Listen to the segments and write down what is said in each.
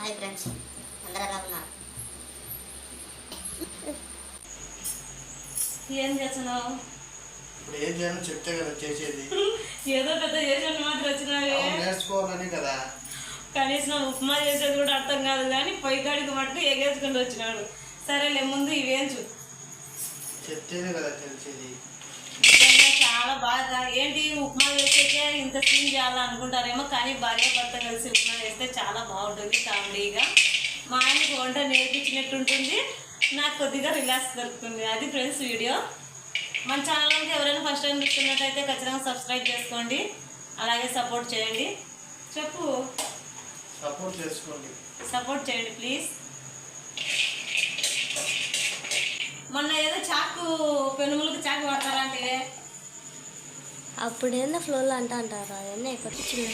Hi friends. అందరూ ఎలా ఉన్నారు? ఏం చేస్తున్నావు? ఇప్పుడు ఏం చెప్తే కదా చేసేది. ఏదో పెద్ద చేసిన మాత్రం వచ్చినావే. నేర్చుకోవాలని కదా. కనీసం ఉప్మా చేసేది కూడా అర్థం కాదు కానీ పొయ్యి కాడికి మటుకు ఎగేసుకుంటూ వచ్చినాడు. సరేలే ముందు ఇవేంచు చెప్తేనే కదా తెలిసేది. నిజంగా చాలా బాగా ఏంటి ఉప్మా చేసేకే ఇంత సీన్ చేయాలనుకుంటారేమో కానీ భార్య భర్త కలిసి ఉప్మా చేస్తే చాలా బాగుంటుంది కామెడీగా. మా ఆయనకి వంట నేర్పించినట్టు ఉంటుంది నాకు కొద్దిగా రిలాక్స్ దొరుకుతుంది. అది ఫ్రెండ్స్ వీడియో మన ఛానల్కి ఎవరైనా ఫస్ట్ టైం చూస్తున్నట్టయితే ఖచ్చితంగా సబ్స్క్రైబ్ చేసుకోండి. అలాగే సపోర్ట్ చేయండి. చెప్పు. సపోర్ట్ చేసుకోండి. సపోర్ట్ చేయండి ప్లీజ్ మొన్న ఏదో చాకు పెనుములకు చాకు పడతారంటే అప్పుడు ఏందో ఫ్లోలో అంట అంటారు అవన్నీ చిన్న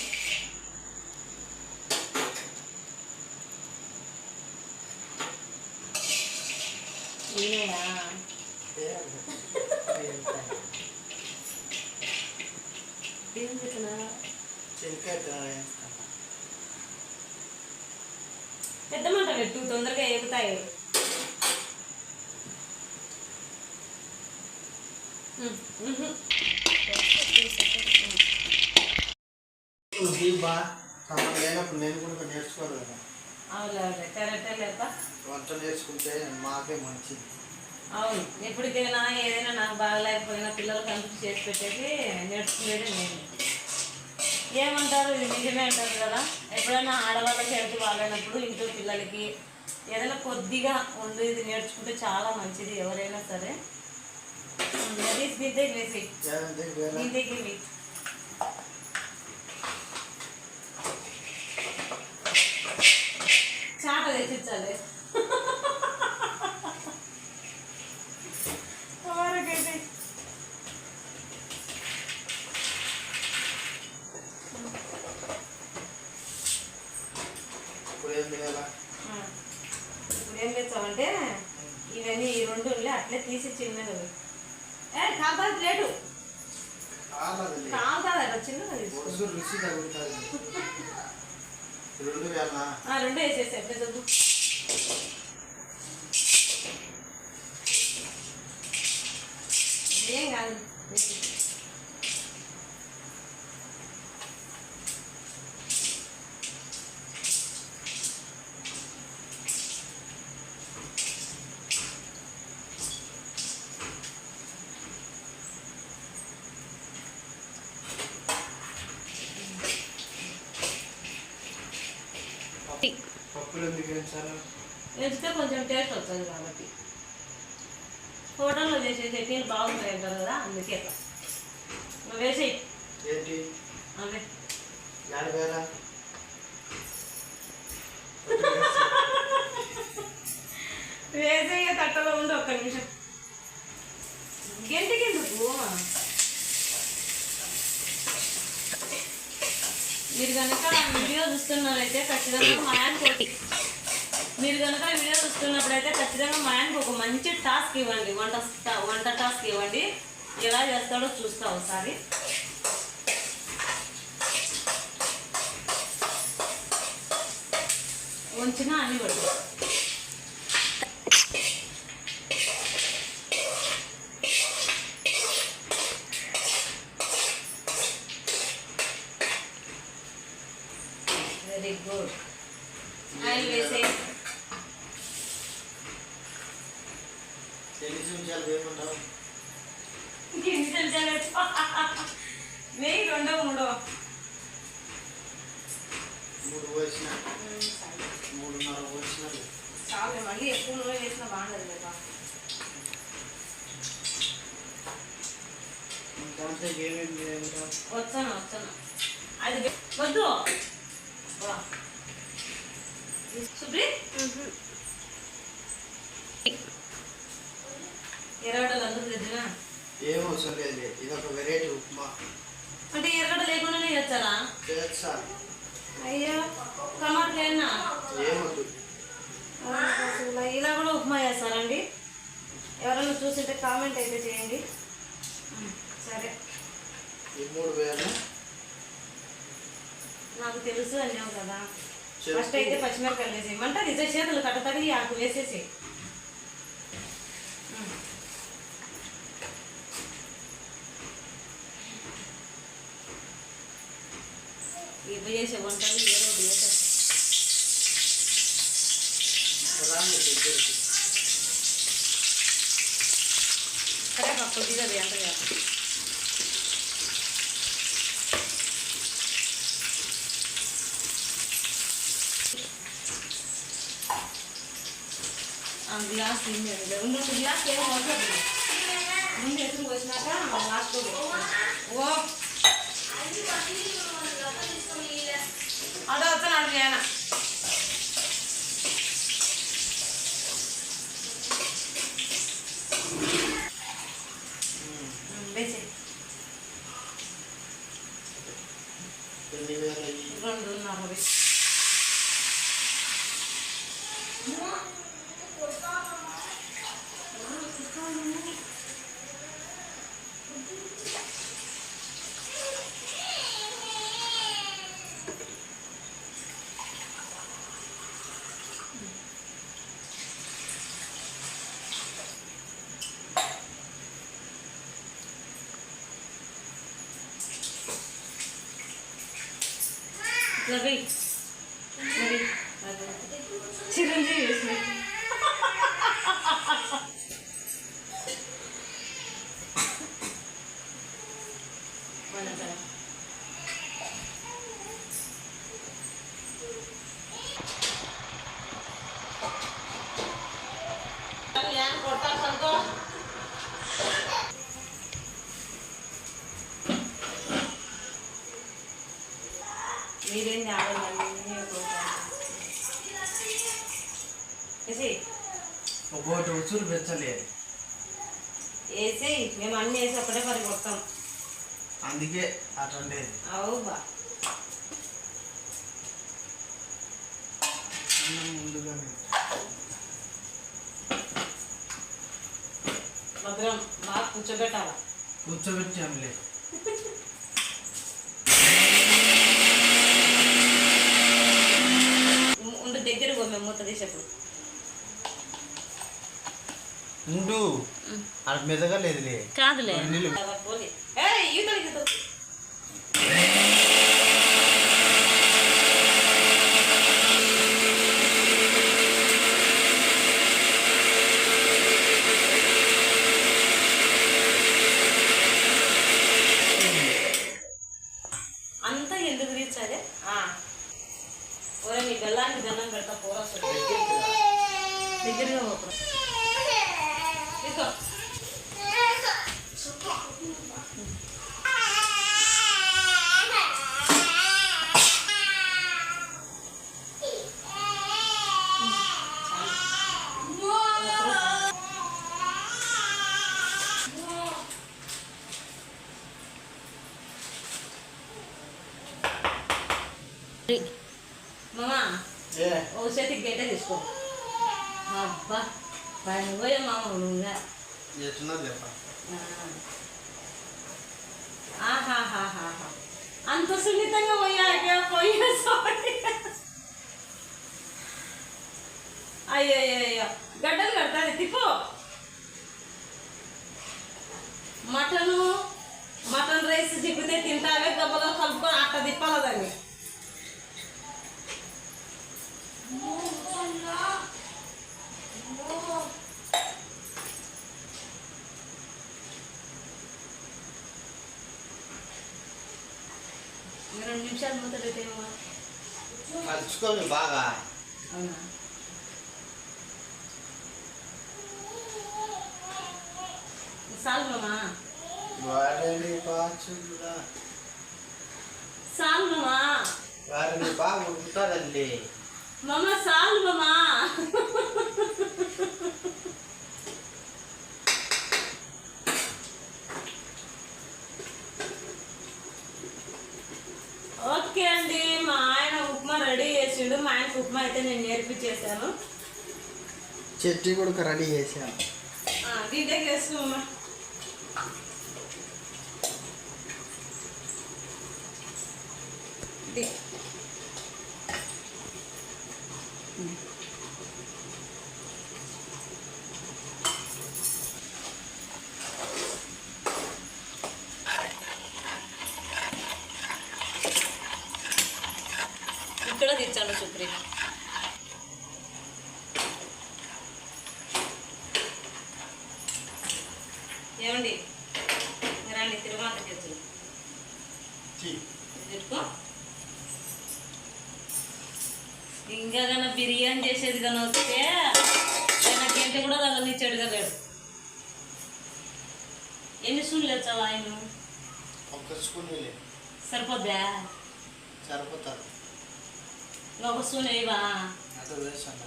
చెనికాయ తినాలి. పెద్ద మంట పెట్టు తొందరగా ఎగుతాయి ఉమ్, ఉహు. ఇది బా తమకు లేనప్పుడు నేను కూడా నేర్చుకోవాలి కదా. వంట నేర్చుకుంటే మాకే మంచిది. అవును ఎప్పటికైనా ఏదైనా నాకు బాగలేకపోయినా పిల్లలకి అంతా చేసి పెట్టేసి నేర్చుకునేది నేను. ఏమంటారు? ఇది నిజమే అంటారు కదా. ఎప్పుడైనా ఆడవాళ్ళకి హెల్త్ బాగాలేనప్పుడు ఇంట్లో పిల్లలకి ఏదైనా కొద్దిగా ఉండి ఇది నేర్చుకుంటే చాలా మంచిది ఎవరైనా సరే. అది దీని దగ్గర వేసి ఏదంటే వేరే దీని దగ్గర వేయి. చాట తెచ్చించాలి ఎవరికైతే ఇప్పుడు ఏం చేయాలా ఆ. ఇప్పుడు ఏం చేస్తామంటే ఇవన్నీ ఈ రెండు ఉన్నాయి, అట్లే తీసి చిన్నది ఏ కాదు లేటు కావాలి కాదు అట్లా చిన్నది తీసుకో. వరుస రుచి తగ్గుతుంది రెండు వేల ఆ, రెండు వేసేసి ఎట్లా చదువు ఏం కాదు వేస్తే కొంచెం టేస్ట్ వస్తుంది కాబట్టి. హోటల్లో చేసే చట్నీలు బాగుంటాయి అంటారు కదా అందుకే అట్లా. నువ్వు వేసేయి. ఏంటి? అవే వేసేయ తట్టలో ఉండి ఒక్క నిమిషం. గెంటికి ఎందుకు? మీరు కనుక వీడియో చూస్తున్నారైతే ఖచ్చితంగా మా ఆయనకి మీరు కనుక వీడియో చూస్తున్నప్పుడైతే ఖచ్చితంగా మా ఒక మంచి టాస్క్ ఇవ్వండి. వంట వంట టాస్క్ ఇవ్వండి. ఎలా చేస్తాడో చూస్తా ఒకసారి. వంచిన అన్ని పడుతుంది వెరీ గుడ్ ఆయిల్ వేసే తెలిసి ఉంచాలి ఏమంటావు వెయ్యి రెండో మూడో. మూడు పోసిన. మూడున్నర పోసినది చాలు మళ్ళీ ఎక్కువ నూనె వేసినా బాగుండదు కదా. వచ్చాను వచ్చాను. అది వద్దు. వా. సుప్రి ఎర్రగడ్డలు అందరూ తెచ్చినా ఏం అవసరం లేదు ఇది ఒక వెరైటీ ఉప్మా. అంటే ఎర్రగడ్డ లేకుండానే చేస్తారా? చేస్తా అయ్యో టమాటా లేనా ఏమొద్దు ఇలా కూడా ఉప్మా చేస్తారండి. ఎవరైనా చూసింటే కామెంట్ అయితే చేయండి. సరే. ఈ మూడు వేలు. నాకు తెలుసు అన్నావు కదా. ఫస్ట్ అయితే పచ్చిమిరపకాయలు వేసి మంట నిజ చేతులు కట్టతడి ఆకు వేసేసి ఇవి చేసే వంటలు ఏదో ఒకటి చేసేస్తాం రాము దగ్గరికి. సరే మా కొద్దిగా అది ఎంత కాదు ఆ గ్లాస్ తిండి రెండు గ్లాస్ ఏం అవసరం ముందు ఎత్తుకు వచ్చినాక లాస్ట్ ఓ అదో వస్తున్నాడు మీ ఆయన వేసే ఎన్ని వేల ఈ- రెండున్నర వేసి ఇట్లా వెయ్యి వేసి మేము అన్నీ వేసి ఒకటే పరి కొడతాం అందుకే అటుండేది అవు బా ముందుగానే భద్రం బాగా కూర్చోబెట్టాల? కూర్చోబెట్టాంలే. ఉండు దగ్గర మేము మూత తీసేప్పుడు. ఉండు. అది మెదగలేదులే కాదులే. అంతా ఎందుకు తీర్చాలి? ఓరే నీ బెల్లానికి దండం పెడతా వస్తుంది దగ్గరగా తీసుకో మామా ఏ ఓ చేతికి గడ్డ తీసుకో అబ్బా పైన పోయే మామ నువ్వుగా ఎట్లా చెప్ప ఆహాహాహాహా అంత సున్నితంగా పోయాక పోయే సారీ అయ్యో అయ్యో గడ్డలు కడతాది తిప్పు మటను మటన్ రైస్ తిప్పితే తింటావే గబ్బలో కలుపుకొని అట్ట తిప్పాల దాన్ని రెండు నిమిషాలు మూత పెట్టేమో కలుచుకోండి బాగా. అవునా? సాల్ మామా వారిని పాచుడా సాల్ మామా వారిని బాగా ఉడుకుతారండి మామ సాల్ మామా ఓకే అండి మా ఆయన ఉప్మా రెడీ చేసిండు. మా ఆయనకు ఉప్మా అయితే నేను నేర్పించేశాను. చట్నీ కూడా రెడీ చేశాను. దీంట్లోకి వేసుకోమ్మా ది. చెప్పి ఏమండి ఇంక రండి తిరుమల చేతులు పెట్టుకో ఇంకా కన్నా బిర్యానీ చేసేది కానీ వస్తే గంట కూడా తగలిచ్చాడు కదా. ఎన్ని సూళ్ళు వచ్చావా ఆయన ఒక్క సరిపోద్దా? సరిపోతారు. ఒక సూన్ వేయవా? వేసాను.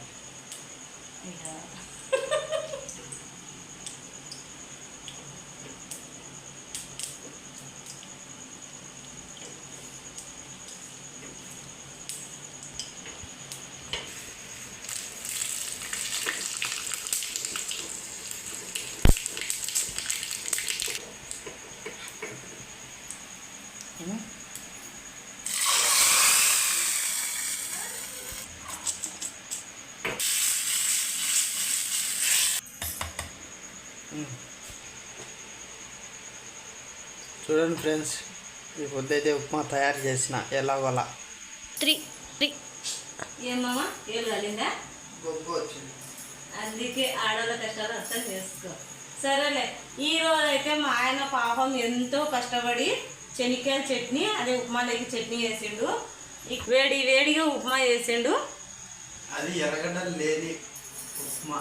చూడండి ఫ్రెండ్స్ ఈ పొద్దుైతే ఉప్మా తయారు చేసిన ఎలాగోలా. Three three. ఏమమ్మా ఏం కాలిందా గొప్ప వచ్చింది. అందుకే ఆడవాళ్ళ కష్టాలు అర్థం చేసుకో. సరేలే ఈ రోజు అయితే మా ఆయన పాపం ఎంతో కష్టపడి శనక్కాయల చట్నీ అదే ఉప్మాలోకి చట్నీ వేసిండు ఇక వేడి వేడిగా ఉప్మా చేసిండు. అది ఎర్రగడ్డలు లేని ఉప్మా.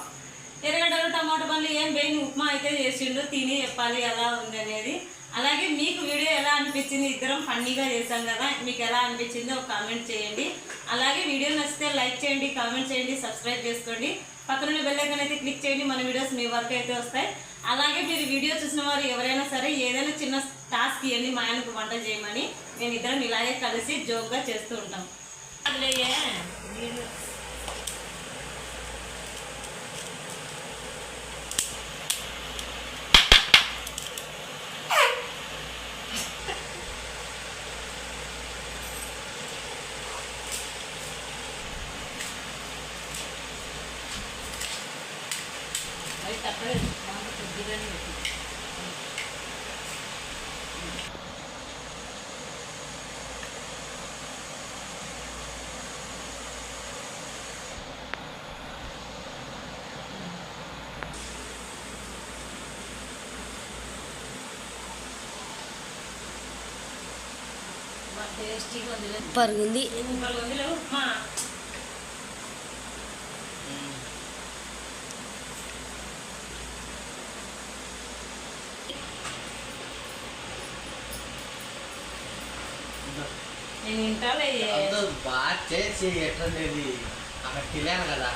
ఎర్రగడ్డలు టమాటా పండ్లు ఏం పోయి ఉప్మా అయితే చేసిండు తిని చెప్పాలి ఎలా ఉంది అనేది. అలాగే మీకు వీడియో ఎలా అనిపించింది? ఇద్దరం ఫన్నీగా చేశాం కదా మీకు ఎలా అనిపించిందో ఒక కామెంట్ చేయండి. అలాగే వీడియో నచ్చితే లైక్ చేయండి కామెంట్ చేయండి సబ్స్క్రైబ్ చేసుకోండి. పక్కన బెల్లైకన్ అయితే క్లిక్ చేయండి మన వీడియోస్ మీ వరకు అయితే వస్తాయి. అలాగే మీరు వీడియో చూసిన వారు ఎవరైనా సరే ఏదైనా చిన్న టాస్క్ ఇవ్వండి మా ఆయనకు వంట చేయమని. మేము ఇద్దరం ఇలాగే కలిసి జోక్గా చేస్తూ ఉంటాం. అదిలే వీడియో అవి తప్పలేదు మాకు కొద్దిగానే పెట్టింది. బా టేస్టీగా ఉంది పరుగుంది. బాగా చేసి ఎట్లనేది అక్కడ తెలియను కదా.